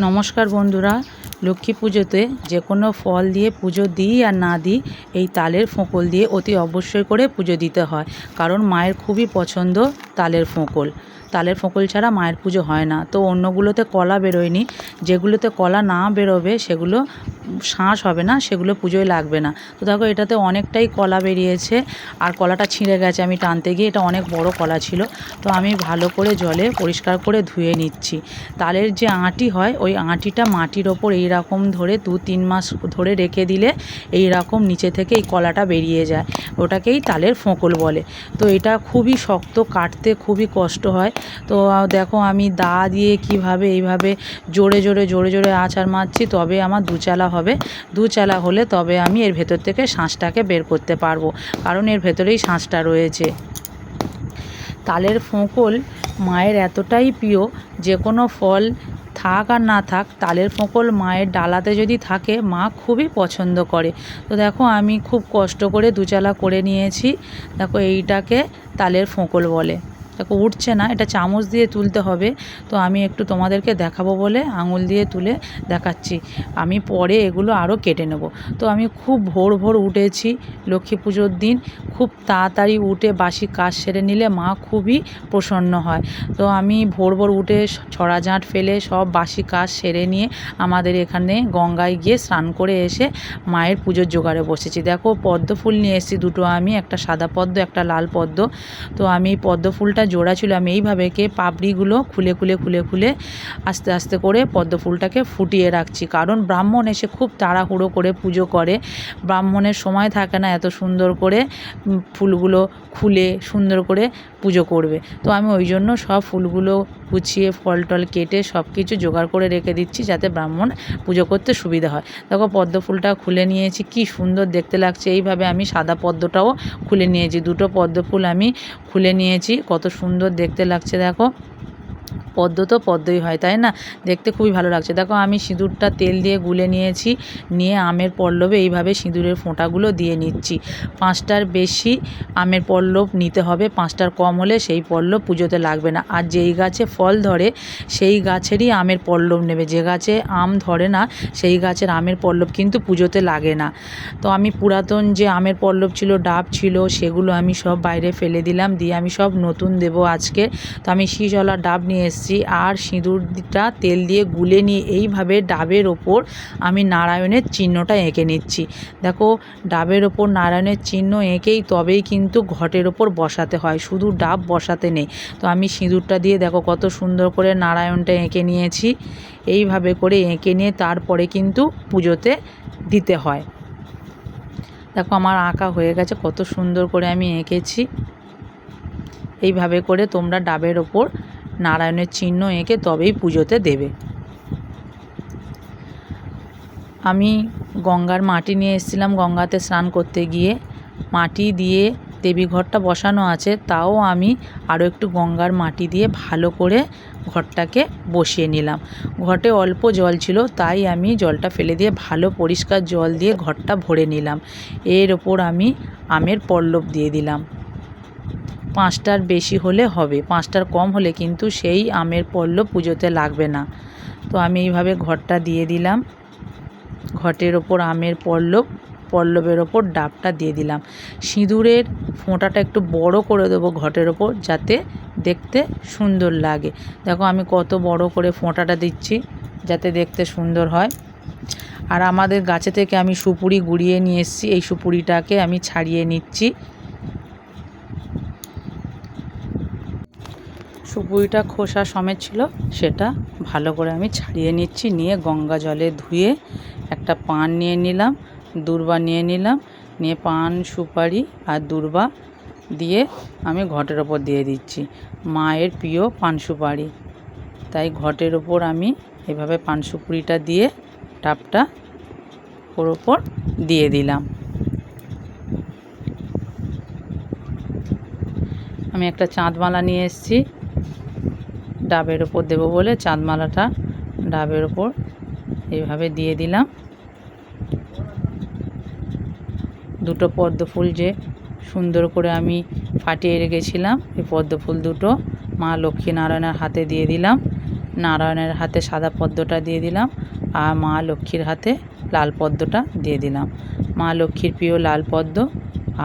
নমস্কার বন্ধুরা, লক্ষ্মী পুজোতে যে কোনো ফল দিয়ে পুজো দিই আর না দিই, এই তালের ফোঁকল দিয়ে অতি অবশ্যই করে পুজো দিতে হয়। কারণ মায়ের খুবই পছন্দ তালের ফোঁকল। তালের ফোঁকল ছাড়া মায়ের পুজো হয় না। তো অন্যগুলোতে কলা বেরোয়নি। যেগুলোতে কলা না বেরোবে, সেগুলো শাঁস হবে না, সেগুলো পুজোয় লাগবে না। তো দেখো, এটাতে অনেকটাই কলা বেরিয়েছে, আর কলাটা ছিঁড়ে গেছে। আমি টানতে গিয়ে এটা অনেক বড় কলা ছিল, তো আমি ভালো করে জলে পরিষ্কার করে ধুয়ে নিচ্ছি। তালের যে আঁটি হয়, ওই আঁটিটা মাটির ওপর এই রকম ধরে দু তিন মাস ধরে রেখে দিলে এই রকম নিচে থেকে এই কলাটা বেরিয়ে যায়। ওটাকেই তালের ফোঁকল বলে। তো এটা খুবই শক্ত, কাটতে খুবই কষ্ট হয়। তো দেখো, আমি দা দিয়ে কীভাবে এইভাবে জোরে জোরে জোরে জোরে আচার মারছি, তবে আমার দুচালা হবে। দুচালা হলে তবে আমি এর ভেতর থেকে শাঁসটাকে বের করতে পারব, কারণ এর ভেতরেই শাঁসটা রয়েছে। তালের ফোঁকল মায়ের এতটাই প্রিয়, যে কোনো ফল থাক আর না থাক, তালের ফোঁকল মায়ের ডালাতে যদি থাকে, মা খুবই পছন্দ করে। তো দেখো, আমি খুব কষ্ট করে দুচালা করে নিয়েছি। দেখো, এইটাকে তালের ফোঁকল বলে। দেখো উঠছে না, এটা চামচ দিয়ে তুলতে হবে। তো আমি একটু তোমাদেরকে দেখাবো বলে আঙুল দিয়ে তুলে দেখাচ্ছি। আমি পরে এগুলো আরও কেটে নেব। তো আমি খুব ভোর ভোর উঠেছি লক্ষ্মী পুজোর দিন। খুব তাড়াতাড়ি উঠে বাসি কাজ সেরে নিলে মা খুবই প্রসন্ন হয়। তো আমি ভোর ভোর উঠে ছড়া ঝাঁট ফেলে সব বাসি কাজ সেরে নিয়ে আমাদের এখানে গঙ্গায় গিয়ে স্নান করে এসে মায়ের পুজোর জোগাড়ে বসেছি। দেখো পদ্ম ফুল নিয়ে এসেছি দুটো আমি, একটা সাদা পদ্ম, একটা লাল পদ্ম। তো আমি পদ্ম ফুলটা জোড়া ছিল, আমি এইভাবে কে পাপড়িগুলো খুলে খুলে খুলে খুলে আস্তে আস্তে করে পদ্ম ফুলটাকে ফুটিয়ে রাখছি। কারণ ব্রাহ্মণ এসে খুব তাড়াহুড়ো করে পুজো করে। ব্রাহ্মণের সময় থাকে না এত সুন্দর করে ফুলগুলো খুলে সুন্দর করে পুজো করবে। তো আমি ওই জন্য সব ফুলগুলো গুছিয়ে ফল টল কেটে সব কিছু জোগাড় করে রেখে দিচ্ছি যাতে ব্রাহ্মণ পুজো করতে সুবিধা হয়। দেখো পদ্ম ফুলটা খুলে নিয়েছি, কি সুন্দর দেখতে লাগছে। এইভাবে আমি সাদা পদ্মটাও খুলে নিয়েছি। দুটো পদ্ম ফুল আমি খুলে নিয়েছি, কত সুন্দর দেখতে লাগছে, দেখো। পদ্ম তো পদ্মই হয়, তাই না? দেখতে খুবই ভালো লাগছে। দেখো, আমি সিঁদুরটা তেল দিয়ে গুলে নিয়েছি, নিয়ে আমের পল্লবে এইভাবে সিঁদুরের ফোঁটাগুলো দিয়ে নিচ্ছি। পাঁচটার বেশি আমের পল্লব নিতে হবে, পাঁচটার কম হলে সেই পল্লব পুজোতে লাগবে না। আর যেই গাছে ফল ধরে, সেই গাছেরই আমের পল্লব নেবে। যে গাছে আম ধরে না, সেই গাছের আমের পল্লব কিন্তু পুজোতে লাগে না। তো আমি পুরাতন যে আমের পল্লব ছিল, ডাব ছিল, সেগুলো আমি সব বাইরে ফেলে দিলাম। দিয়ে আমি সব নতুন দেবো আজকে। তো আমি শীষওয়ালা ডাব নিয়ে এসেছি। আর সিঁদুরটা তেল দিয়ে গুলে নিয়ে এইভাবে ডাবের ওপর আমি নারায়ণের চিহ্নটা এঁকে নিচ্ছি। দেখো, ডাবের ওপর নারায়ণের চিহ্ন এঁকেই তবেই কিন্তু ঘটের ওপর বসাতে হয়, শুধু ডাব বসাতে নেই। তো আমি সিঁদুরটা দিয়ে দেখো কত সুন্দর করে নারায়ণটা এঁকে নিয়েছি। এইভাবে করে এঁকে নিয়ে তারপরে কিন্তু পুজোতে দিতে হয়। দেখো, আমার আঁকা হয়ে গেছে, কত সুন্দর করে আমি এঁকেছি। এইভাবে করে তোমরা ডাবের ওপর নারায়ণের চিহ্ন এঁকে তবেই পুজোতে দেবে। আমি গঙ্গার মাটি নিয়ে এসেছিলাম গঙ্গাতে স্নান করতে গিয়ে। মাটি দিয়ে দেবী ঘরটা বসানো আছে, তাও আমি আরও একটু গঙ্গার মাটি দিয়ে ভালো করে ঘরটাকে বসিয়ে নিলাম। ঘটে অল্প জল ছিল, তাই আমি জলটা ফেলে দিয়ে ভালো পরিষ্কার জল দিয়ে ঘরটা ভরে নিলাম। এর ওপর আমি আমের পল্লব দিয়ে দিলাম। পাঁচটার বেশি হলে হবে, পাঁচটার কম হলে কিন্তু সেই আমের পল্লব পুজোতে লাগবে না। তো আমি এইভাবে ঘরটা দিয়ে দিলাম। ঘটের ওপর আমের পল্লব পল্লবের ওপর ডাবটা দিয়ে দিলাম। সিঁদুরের ফোঁটাটা একটু বড় করে দেবো ঘটের ওপর, যাতে দেখতে সুন্দর লাগে। দেখো আমি কত বড় করে ফোঁটাটা দিচ্ছি, যাতে দেখতে সুন্দর হয়। আর আমাদের গাছে থেকে আমি সুপুরি গুড়িয়ে নিয়ে এসেছি, এই সুপুরিটাকে আমি ছাড়িয়ে নিচ্ছি। সুপুরিটা খোসা সমেত ছিল, সেটা ভালো করে আমি ছাড়িয়ে নিচ্ছি, নিয়ে গঙ্গা জলে ধুয়ে একটা পান নিয়ে নিলাম, দূর্বা নিয়ে নিলাম, নিয়ে পান, সুপারি আর দূর্বা দিয়ে আমি ঘটের ওপর দিয়ে দিচ্ছি। মায়ের প্রিয় পান সুপারি। তাই ঘটের ওপর আমি এভাবে পান সুপুরিটা দিয়ে ডাবটা ওর ওপর দিয়ে দিলাম। আমি একটা চাঁদমালা নিয়ে এসেছি। ডাবের ওপর দেবো বলে চাঁদমালাটা ডাবের ওপর এইভাবে দিয়ে দিলাম। দুটো পদ্ম ফুল যে সুন্দর করে আমি ফাটিয়ে রেখেছিলাম, এই পদ্ম ফুল দুটো মা লক্ষ্মী নারায়ণের হাতে দিয়ে দিলাম, নারায়ণের হাতে সাদা পদ্মটা দিয়ে দিলাম আর মা লক্ষ্মীর হাতে লাল পদ্মটা দিয়ে দিলাম। মা লক্ষ্মীর প্রিয় লাল পদ্ম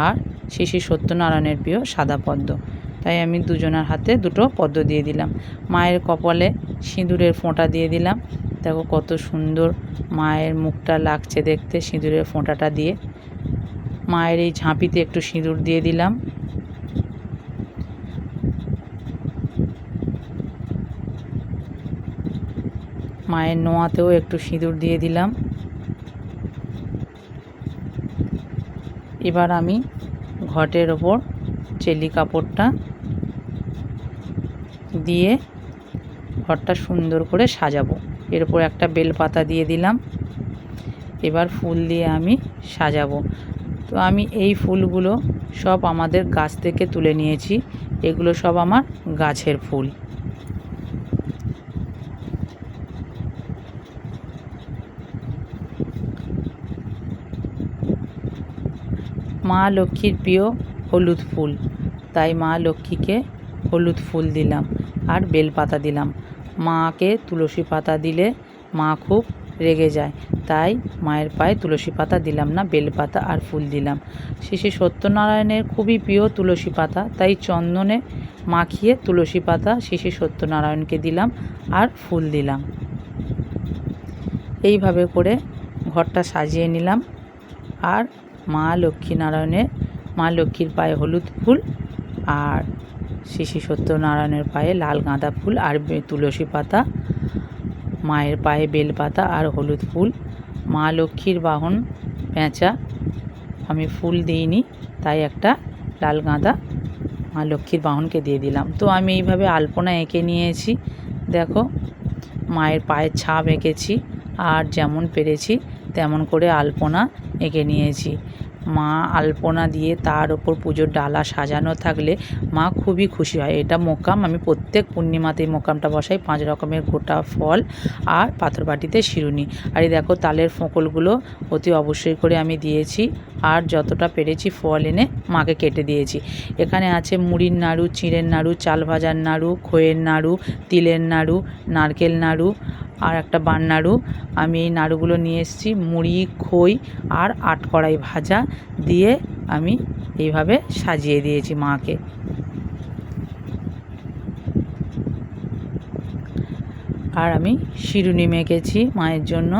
আর শ্রী সত্যনারায়ণের প্রিয় সাদা পদ্ম। তাই আমি দুজনের হাতে দুটো পদ্ম দিয়ে দিলাম। মায়ের কপালে সিঁদুরের ফোঁটা দিয়ে দিলাম। দেখো কত সুন্দর মায়ের মুখটা লাগছে দেখতে সিঁদুরের ফোঁটাটা দিয়ে। মায়ের এই ঝাঁপিতে একটু সিঁদুর দিয়ে দিলাম। মায়ের নোয়াতেও একটু সিঁদুর দিয়ে দিলাম। এবার আমি ঘটের ওপর চেলি কাপড়টা দিয়ে ঘরটা সুন্দর করে সাজাবো। এর উপর একটা বেলপাতা দিয়ে দিলাম। এবার ফুল দিয়ে আমি সাজাবো। তো আমি এই ফুলগুলো সব আমাদের গাছ থেকে তুলে নিয়েছি। এগুলো সব আমার গাছের ফুল। মা লক্ষ্মীর প্রিয় হলুদ ফুল। তাই মা লক্ষ্মীকে হলুদ ফুল দিলাম। আর বেলপাতা দিলাম। মাকে তুলসী পাতা দিলে মা খুব রেগে যায়। তাই মায়ের পায়ে তুলসী পাতা দিলাম না, বেলপাতা আর ফুল দিলাম। শ্রী সত্যনারায়ণের খুবই প্রিয় তুলসী পাতা, তাই চন্দনে মাখিয়ে তুলসী পাতা শ্রী সত্যনারায়ণকে দিলাম আর ফুল দিলাম। এইভাবে করে ঘরটা সাজিয়ে নিলাম। আর মা লক্ষ্মীনারায়ণের, মা লক্ষ্মীর পায়ে হলুদ ফুল আর শ্রী শ্রী সত্যনারায়ণের পায়ে লাল গাঁদা ফুল আর তুলসী পাতা, মায়ের পায়ে বেলপাতা আর হলুদ ফুল। মা লক্ষ্মীর বাহন পেঁচা। আমি ফুল দিইনি, তাই একটা লাল গাঁদা মা লক্ষ্মীর বাহনকে দিয়ে দিলাম। তো আমি এইভাবে আলপনা এঁকে নিয়েছি। দেখো, মায়ের পায়ের ছাপ এঁকেছি, আর যেমন পেরেছি, তেমন করে আলপনা এঁকে নিয়েছি। মা আলপনা দিয়ে তার ওপর পুজোর ডালা সাজানো থাকলে মা খুবই খুশি হয়। এটা মোকাম, আমি প্রত্যেক পূর্ণিমাতে মোকামটা বসাই। পাঁচ রকমের গোটা ফল আর পাথর বাটিতে শিরুনি। আর এই দেখো তালের ফোঁকলগুলো অতি অবশ্যই করে আমি দিয়েছি আর যতটা পেরেছি ফল এনে মাকে কেটে দিয়েছি। এখানে আছে মুড়ির নাড়ু, চিঁড়ের নাড়ু, চাল ভাজার নাড়ু খইয়ের নাড়ু, তিলের নাড়ু, নারকেল নাড়ু আর একটা বান নাড়ু। আমি এই নাড়ুগুলো নিয়ে এসেছি, মুড়ি, খই আর আটকড়াই ভাজা দিয়ে আমি এইভাবে সাজিয়ে দিয়েছি মাকে। আর আমি শিরুনি মেখেছি মায়ের জন্য।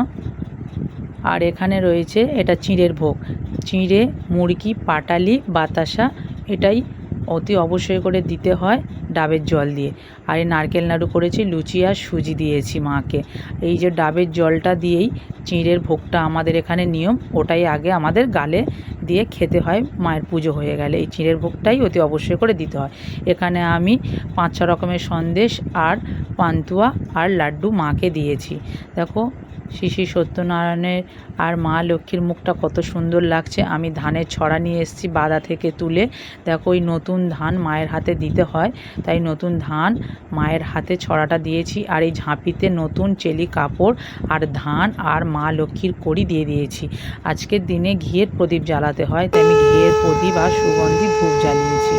আর এখানে রয়েছে এটা চিঁড়ের ভোগ। চিঁড়ে মুরগি পাটালি, বাতাসা, এটাই অতি অবশ্যই করে দিতে হয় ডাবের জল দিয়ে। আর এই নারকেল নাড়ু করেছি, লুচি আর সুজি দিয়েছি মাকে। এই যে ডাবের জলটা দিয়েই চিঁড়ের ভোগটা আমাদের এখানে নিয়ম, ওটাই আগে আমাদের গালে দিয়ে খেতে হয়, মায়ের পুজো হয়ে গেলে। এই চিঁড়ের ভোগটাই অতি অবশ্যই করে দিতে হয়। এখানে আমি পাঁচ ছ রকমের সন্দেশ আর পান্তুয়া আর লাড্ডু মাকে দিয়েছি। দেখো শ্রী শ্রী সত্যনারায়ণের আর মা লক্ষ্মীর মুখটা কত সুন্দর লাগছে। আমি ধানের ছড়া নিয়ে এসেছি বাদা থেকে তুলে। দেখো, ওই নতুন ধান মায়ের হাতে দিতে হয়। তাই নতুন ধান মায়ের হাতে ছড়াটা দিয়েছি আর এই ঝাঁপিতে নতুন চেলি কাপড় আর ধান আর মা লক্ষ্মীর কড়ি দিয়ে দিয়েছি। আজকের দিনে ঘিয়ের প্রদীপ জ্বালাতে হয়, তাই আমি ঘিয়ের প্রদীপ আর সুগন্ধি ধূপ জ্বালিয়েছি।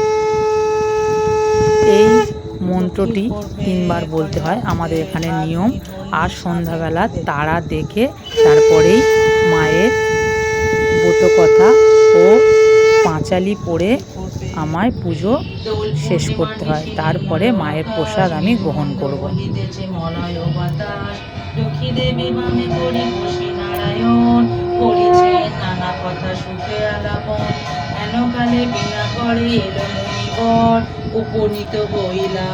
এই মন্ত্রটি তিনবার বলতে হয়। আমাদের এখানে নিয়ম, আর সন্ধ্যাবেলা তারা দেখে তারপরেই মায়ের ব্রতকথা ও পাঁচালি পড়ে আমায় পুজো শেষ করতে হয়। তারপরে মায়ের প্রসাদ আমি গ্রহণ করব। কথা উপনীত হইলা।